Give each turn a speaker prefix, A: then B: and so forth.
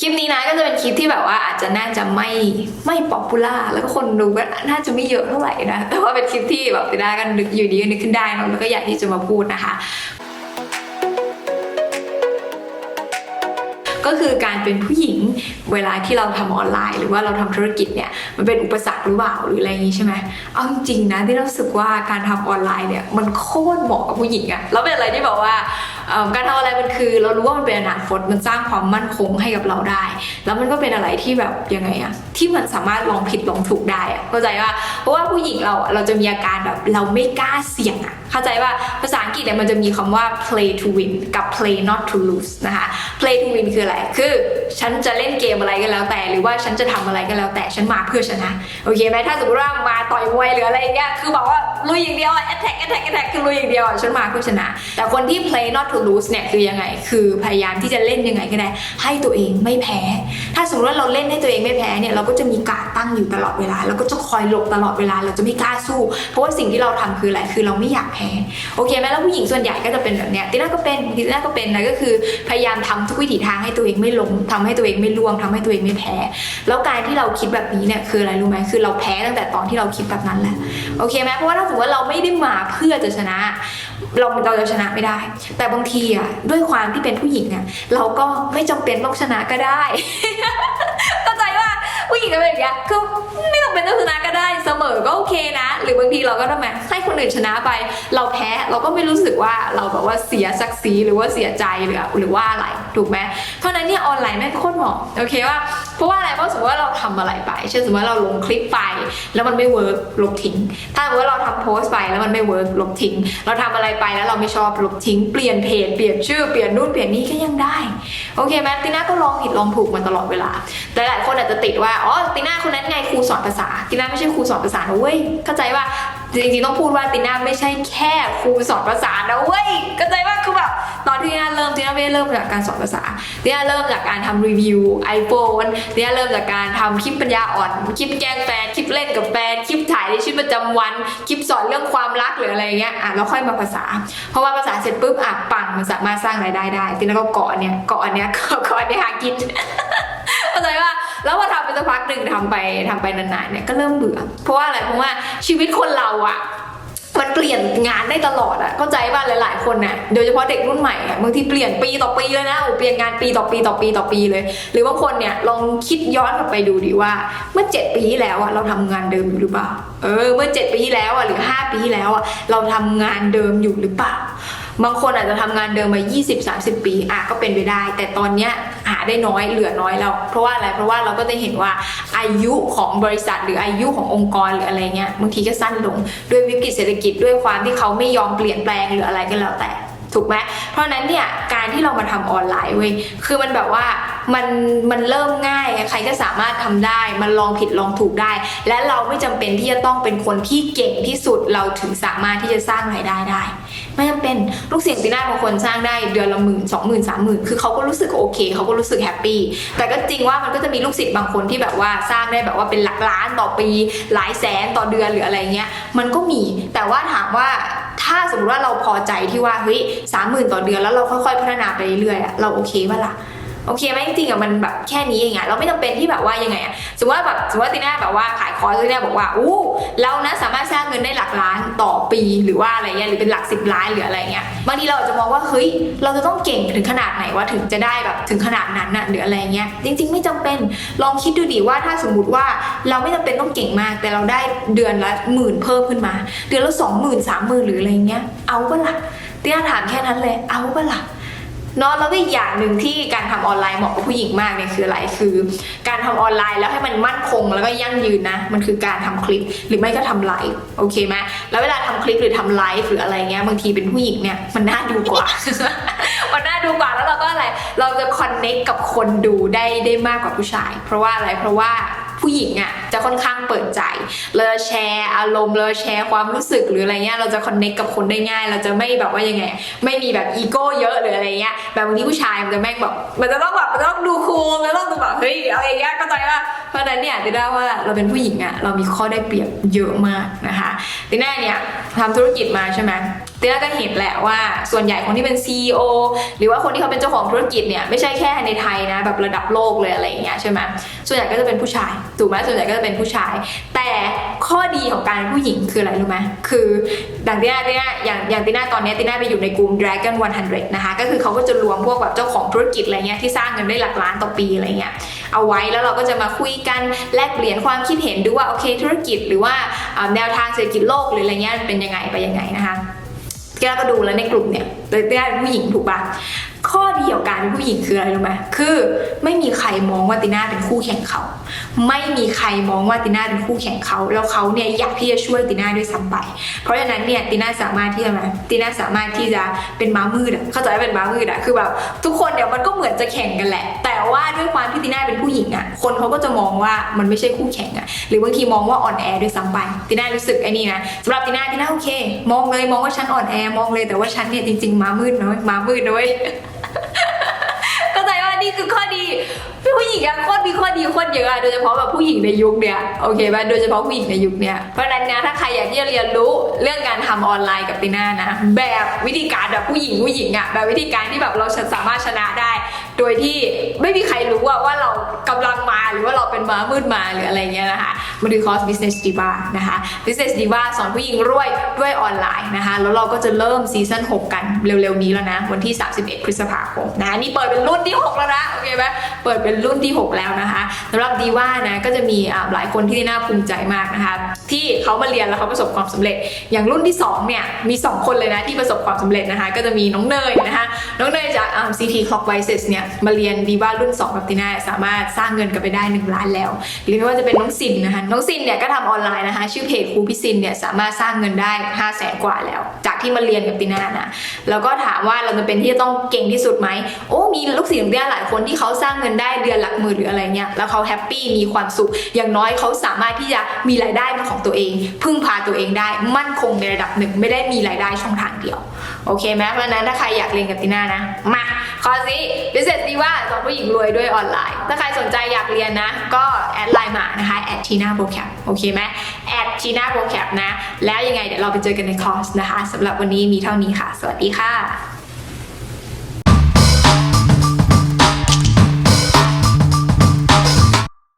A: คลิปนี้นะก็จะเป็นคลิปที่แบบว่าอาจจะน่าจะไม่ไม่ป๊อปปูล่าแล้วก็คนดูก็น่าจะไม่เยอะเท่าไหร่นะ แต่ว่าเป็นคลิปที่แบบติด้าก็นึกอยู่ดีก็นึกขึ้นได้นอะแล้วก็อยากที่จะมาพูดนะคะ ก็คือการเป็นผู้หญิงเวลาที่เราทำออนไลน์ หรือว่าเราทำธุรกิจเนี่ยมันเป็นอุปสรรคหรือเปล่าหรืออะไรอย่างนี้ใช่ไหมเอาจริงๆนะที่เรารู้สึกว่าการทำออนไลน์เนี่ยมันโคตรเหมาะกับผู้หญิงอะแล้วเป็นอะไรที่แบบว่า การทำออนไลน์มันคือ เรารู้ว่ามันเป็นอนาคตมันสร้างความมั่นคงให้กับเราได้ แล้วมันก็เป็นอะไรที่แบบยังไงอะที่มันสามารถลองผิดลองถูกได้อะเข้าใจว่าเพราะว่าผู้หญิงเราเราจะมีอาการแบบเราไม่กล้าเสี่ยงอะเข้าใจว่าภาษาอังกฤษเนี่ยมันจะมีคำว่า play to win กับ play not to lose นะคะ play to win คืออะไร คือฉันจะเล่นเกมอะไรก็แล้วแต่ หรือว่าฉันจะทำอะไรก็แล้วแต่ฉันมาเพื่อชนะ โอเคไหมถ้าสมมติว่ามาต่อยมวยหรืออะไรเงี้ย คือบอกว่า ลุยอย่างเดียวอะ attack attack attack คือลุยอย่างเดียวอะฉันมาเพื่อชนะ แต่คนที่ play not to lose เนี่ยคือยังไง คือพยายามที่จะเล่นยังไงก็ได้ ให้ตัวเองไม่แพ้ ถ้าสมมติว่าเราเล่นให้ตัวเองไม่แพ้เนี่ยเราก็จะมีการตั้งอยู่ตลอดเวลาเราก็จะคอยหลบตลอดเวลาเราจะไม่กล้าสู้ เพราะว่าสิ่งที่เราทำคืออะไรคือเราไม่อยากแพ้โอเคไหมแล้วผู้หญิงส่วนใหญ่ก็จะเป็นแบบเนี้ยติน่าก็เป็นบางทีติน่าก็เป็นนะก็คือพยายามทำทุกวิถีทางให้ตัวเองไม่ล้มทำให้ตัวเองไม่ล่วงทำให้ตัวเองไม่แพ้ แล้วการที่เราคิดแบบนี้เนี่ยคืออะไรรู้ไหมคือเราแพ้ตั้งแต่ตอนที่เราคิดแบบนั้นแหละโอเคไหมเพราะว่าถ้าสมมติว่าเราไม่ได้มาเพื่อจะชนะ เราเราจะชนะไม่ได้ แต่บางทีอะด้วยความที่เป็นผู้หญิงอะเราก็ไม่จำเป็นต้องชนะก็ได้เข้าใจว่าผู้หญิงก็เป็นอย่างเงี้ยคือไม่ต้องเป็นต้องชนะก ได้เสมอก็โอเคนะ หรือบางทีเราก็ทำไมให้คนอื่นชนะไป เราแพ้เราก็ไม่รู้สึกว่าเราแบบว่าเสียศักดิ์ศรีหรือว่าเสียใจหรือหรือว่าอะไรถูกไหมเพราะนั้นเนี่ยออนไลน์แม่งโคตรเหมาะโอเคว่าเพราะว่าอะไรเพราะสมมติว่าเราทำอะไรไป เช่นสมมติว่าเราลงคลิปไป แล้วมันไม่เวิร์กลบทิ้ง ถ้าสมมติว่าเราทำโพสต์ไปแล้วมันไม่เวิร์กลบทิ้ง เราทำอะไรไปแล้วเราไม่ชอบลบทิ้ง เปลี่ยนเพจเปลี่ยนชื่อเปลี่ยนนู่นเปลี่ยนนี่ก็ยังได้โอเคไหมติน่าก็ลองผิดลองถูกมาตลอดเวลาแต่หลายคนอาจจะติดว่าอ๋อติน่าคนนั้นไงครูสอนภาษาติน่าไม่ใช่ครูสอนภาษานะเว้ยเข้าใจว่าจริงๆต้องพูดว่าติน่าไม่ใช่แค่ครูสอนภาษานะเว้ยเข้าใจว่าคือแบบตอนที่ติน่าเริ่มติน่าไม่ได้เริ่มจากการสอนภาษาติน่าเริ่มจากการทำรีวิว iPhone ติน่าเริ่มจากการทำคลิปปัญญาอ่อนคลิปแกล้งแฟนคลิปเล่นกับแฟนคลิปถ่ายในชีวิตประจำวันคลิปสอนเรื่องความรักหรืออะไรเงี้ยอะแล้วค่อยมาภาษา เพราะว่าภาษาเสร็จปุ๊บอะปังมันสามารถสร้างรายได้ได้ติน่าก็เกาะเนี้ยเกาะอันเนี้ยเกาะเกาะอันเนี้ยหากินเข้าใจว่า แล้วพอทำไปสักพักหนึ่งทำไปทำไปนานๆเนี่ยก็เริ่มเบื่อ เพราะว่าอะไรเพราะว่าชีวิตคนเราอะมันเปลี่ยนงานได้ตลอดอะเข้าใจว่าหลาย ๆ คนน่ะโดยเฉพาะเด็กรุ่นใหม่อะบางทีเปลี่ยนปีต่อปีเลยนะโอ้เปลี่ยนงานปีต่อปีต่อปีต่อปีเลย หรือบางคนเนี่ยลองคิดย้อนกลับไปดูดิว่า เมื่อ 7 ปีที่แล้วอะเราทำงานเดิมอยู่หรือเปล่า เออ เมื่อ 7 ปีที่แล้วอะหรือ 5 ปีที่แล้วอะเราทำงานเดิมอยู่หรือเปล่า บางคนอาจจะทำงานเดิมมา 20-30 ปีอะก็เป็นไปได้ แต่ตอนเนี้ยหาได้น้อยเหลือน้อยแล้ว เพราะว่าอะไร เพราะว่าเราก็จะเห็นว่าอายุของบริษัทหรืออายุขององค์กรหรืออะไรเงี้ยบางทีก็สั้นลงด้วยวิกฤตเศรษฐกิจด้วยความที่เขาไม่ยอมเปลี่ยนแปลงหรืออะไรก็แล้วแต่ ถูกไหมเพราะนั้นเนี่ยการที่เรามาทำออนไลน์เว้ยคือมันแบบว่ามันมันเริ่มง่ายใครก็สามารถทำได้ มันลองผิดลองถูกได้ และเราไม่จำเป็นที่จะต้องเป็นคนที่เก่งที่สุดเราถึงสามารถที่จะสร้างรายได้ได้ ไม่จำเป็นลูกเสียงตีน่าบางคนสร้างได้เดือนละหมื่นสองหมื่นสามหมื่นคือเขาก็รู้สึกโอเคเขาก็รู้สึกแฮปปี้แต่ก็จริงว่ามันก็จะมีลูกศิษย์บางคนที่แบบว่าสร้างได้แบบว่าเป็นหลักล้านต่อปี หลายแสนต่อเดือนหรืออะไรเงี้ยมันก็มีแต่ว่าถามว่า ถ้าสมมติว่าเราพอใจที่ว่าเฮ้ยสามหมื่นต่อเดือนแล้วเราค่อยๆพัฒนาไปเรื่อยๆเราโอเคปะล่ะ โอเคไหมจริงๆอะมันแบบแค่นี้เองอะเราไม่จำเป็นที่แบบว่ายังไงอะสมมติว่าแบบสมมติว่าตีน่าแบบว่าขายคอร์สตีน่าบอกว่าอู้เรานะสามารถสร้างเงินได้หลักล้านต่อปีหรือว่าอะไรเงี้ยหรือเป็นหลักสิบล้านหรืออะไรเงี้ยบางทีเราอาจจะมองว่าเฮ้ยเราจะต้องเก่งถึงขนาดไหนว่าถึงจะได้แบบถึงขนาดนั้นน่ะหรืออะไรเงี้ยจริง ๆ ไม่จำเป็นลองคิดดูดิว่าถ้าสมมติว่าเราไม่จำเป็นต้องเก่งมาก แต่เราได้เดือนละหมื่นเพิ่มขึ้นมา เดือนละสองหมื่นสามหมื่นหรืออะไรเงี้ยเอาปะล่ะตีน่าถามแค่นั้นเลยเอาปะล่ะ เนาะแล้วก็อีกอย่างหนึ่งที่การทำออนไลน์เหมาะกับผู้หญิงมากเนี่ยคืออะไรคือ การทำออนไลน์แล้วให้มันมั่นคงแล้วก็ยั่งยืนนะ มันคือการทำคลิปหรือไม่ก็ทำไลฟ์โอเคไหมแล้วเวลาทำคลิปหรือทำไลฟ์หรืออะไรเงี้ยบางทีเป็นผู้หญิงเนี่ยมันน่าดูกว่ามันน่าดูกว่าแล้วเราก็อะไรเราจะคอนเน็กกับคนดูได้ได้มากกว่าผู้ชาย เพราะว่าอะไรเพราะว่า ผู้หญิงอะจะค่อนข้างเปิดใจ เราจะแชร์อารมณ์เราแชร์ความรู้สึกหรืออะไรเงี้ยเราจะคอนเน็กกับคนได้ง่าย เราจะไม่แบบว่ายังไง ไม่มีแบบอีโก้เยอะหรืออะไรเงี้ยแบบบางทีผู้ชายมันจะแม่งแบบมันจะต้องแบบมันต้องดูคูลมันต้องดูแบบเฮ้ยเอาอย่างเงี้ยเข้าใจว่าเพราะนั้นเนี่ยติน่าว่าเราเป็นผู้หญิงอะเรามีข้อได้เปรียบเยอะมากนะคะติน่าเนี่ยทำธุรกิจมาใช่ไหม ตีน่าก็เห็นแหละว่าส่วนใหญ่คนที่เป็น CEO หรือว่าคนที่เขาเป็นเจ้าของธุรกิจเนี่ยไม่ใช่แค่ในไทยนะแบบระดับโลกเลยอะไรอย่างเงี้ยใช่ไหมส่วนใหญ่ก็จะเป็นผู้ชายถูกไหมส่วนใหญ่ก็จะเป็นผู้ชาย แต่ข้อดีของการเป็นผู้หญิงคืออะไรรู้ไหมคือดังตีน่าตีน่าอย่างอย่างตีน่าตอนนี้ตีน่าไปอยู่ในกลุ่ม Dragon 100 นะคะก็คือเขาก็จะรวมพวกแบบเจ้าของธุรกิจอะไรเงี้ยที่สร้างเงินได้หลักล้านต่อปีอะไรเงี้ยเอาไว้แล้วเราก็จะมาคุยกันแลกเปลี่ยนความคิดเห็นดูว่าโอเคธุรกิจหรือว่าอ่าแนวทางเศรษฐกิจโลกหรืออะไรเงี้ยเป็นยังไงไปยังไงนะคะ แก้วก็ดูแล้วในกลุ่มเนี่ยเต้ยเป็นผู้หญิงถูกปะ ข้อดีของการเป็นผู้หญิงคืออะไรรู้ไหมคือไม่มีใครมองว่าติน่าเป็นคู่แข่งเขา ไม่มีใครมองว่าติน่าเป็นคู่แข่งเขา แล้วเขาเนี่ยอยากที่จะช่วยติน่าด้วยซ้ำไปเพราะฉะนั้นเนี่ยติน่าสามารถที่จะมาติน่าสามารถที่จะเป็นม้ามืดอะเข้าใจว่าเป็นม้ามืดอะคือแบบทุกคนเดี๋ยวมันก็เหมือนจะแข่งกันแหละ แต่ว่าด้วยความที่ติน่าเป็นผู้หญิงอะคนเขาก็จะมองว่ามันไม่ใช่คู่แข่งอะหรือบางทีมองว่าอ่อนแอด้วยซ้ำไปติน่ารู้สึกไอ้นี่นะสำหรับติน่าติน่าโอเค มองเลยมองว่าฉันอ่อนแอมองเลยแต่ว่าฉันเนี่ยจริงๆม้ามืดนะม้ามืดนะเว้ยเข้าใจว่านี่คือข้อดี ผู้หญิงอะโคตรมีข้อดีโคตรเยอะอะโดยเฉพาะแบบผู้หญิงในยุคเนี้ยโอเคป่ะโดยเฉพาะผู้หญิงในยุคเนี้ยเพราะฉะนั้นนะถ้าใครอยากที่จะเรียนรู้เรื่องการทำออนไลน์กับตีน่านะ แบบวิธีการแบบผู้หญิงผู้หญิงอะแบบวิธีการที่แบบเราสามารถชนะได้ โดยที่ไม่มีใครรู้อะว่าเรากำลังมาหรือว่าเราเป็นม้ามืดมาหรืออะไรเงี้ยนะคะมาดูคอร์ส business diva นะคะ business diva สอนผู้หญิงรวยด้วยออนไลน์นะคะ แล้วเราก็จะเริ่มซีซั่น6 กันเร็วๆนี้แล้วนะ วันที่ 31 พฤษภาคมนะนี่เปิดเป็นรุ่นที่ 6 แล้วนะ โอเคไหมเปิดเป็นรุ่นที่ 6 แล้วนะคะสำหรับดีว่านะก็จะมีอ่าหลายคนที่น่าภูมิใจมากนะคะ ที่เขามาเรียนแล้วเขาประสบความสำเร็จ อย่างรุ่นที่ 2 เนี่ย มี 2 คนเลยนะที่ประสบความสำเร็จนะคะ ก็จะมีน้องเนยนะคะ น้องเนยจากอ่า CT Clockwise เนี่ยมาเรียนดีว่ารุ่น2กับตีน่าสามารถสร้างเงินกันไปได้ 1 ล้านแล้ว หรือไม่ว่าจะเป็นน้องซินนะคะน้องซินเนี่ยก็ทำออนไลน์นะคะ ชื่อเพจครูพิซินเนี่ยสามารถสร้างเงินได้ 5 0 0แสนกว่าแล้ว จากที่มาเรียนกับตีน่านะแล้วก็ถามว่าเราจะเป็นที่จะต้องเก่งที่สุดไหมโอ้มีลูกศิษย์ของตีน่าหลายคนที่เขาสร้างเงินได้เดือนหลักหมื่นหรืออะไรเงี้ยแล้วเขาแฮปปี้มีความสุข อย่างน้อยเขาสามารถที่จะมีรายได้เป็นของตัวเอง พึ่งพาตัวเองได้มั่นคงในระดับหนึ่งไม่ได้มีรายได้ช่องทางเดียว โอเคไหมเพราะนั้นถ้าใครอยากเรียนกับติน่านะ มาคอร์สนี้พิเศษดีว่าสอนผู้หญิงรวยด้วยออนไลน์ ถ้าใครสนใจอยากเรียนนะ ก็แอดไลน์มานะคะแอดทีน่าโปรแคปโอเคไหมแอดทีน่าโปรแคปนะ แล้วยังไงเดี๋ยวเราไปเจอกันในคอร์สนะคะสำหรับวันนี้มีเท่านี้ค่ะ สวัสดีค่ะ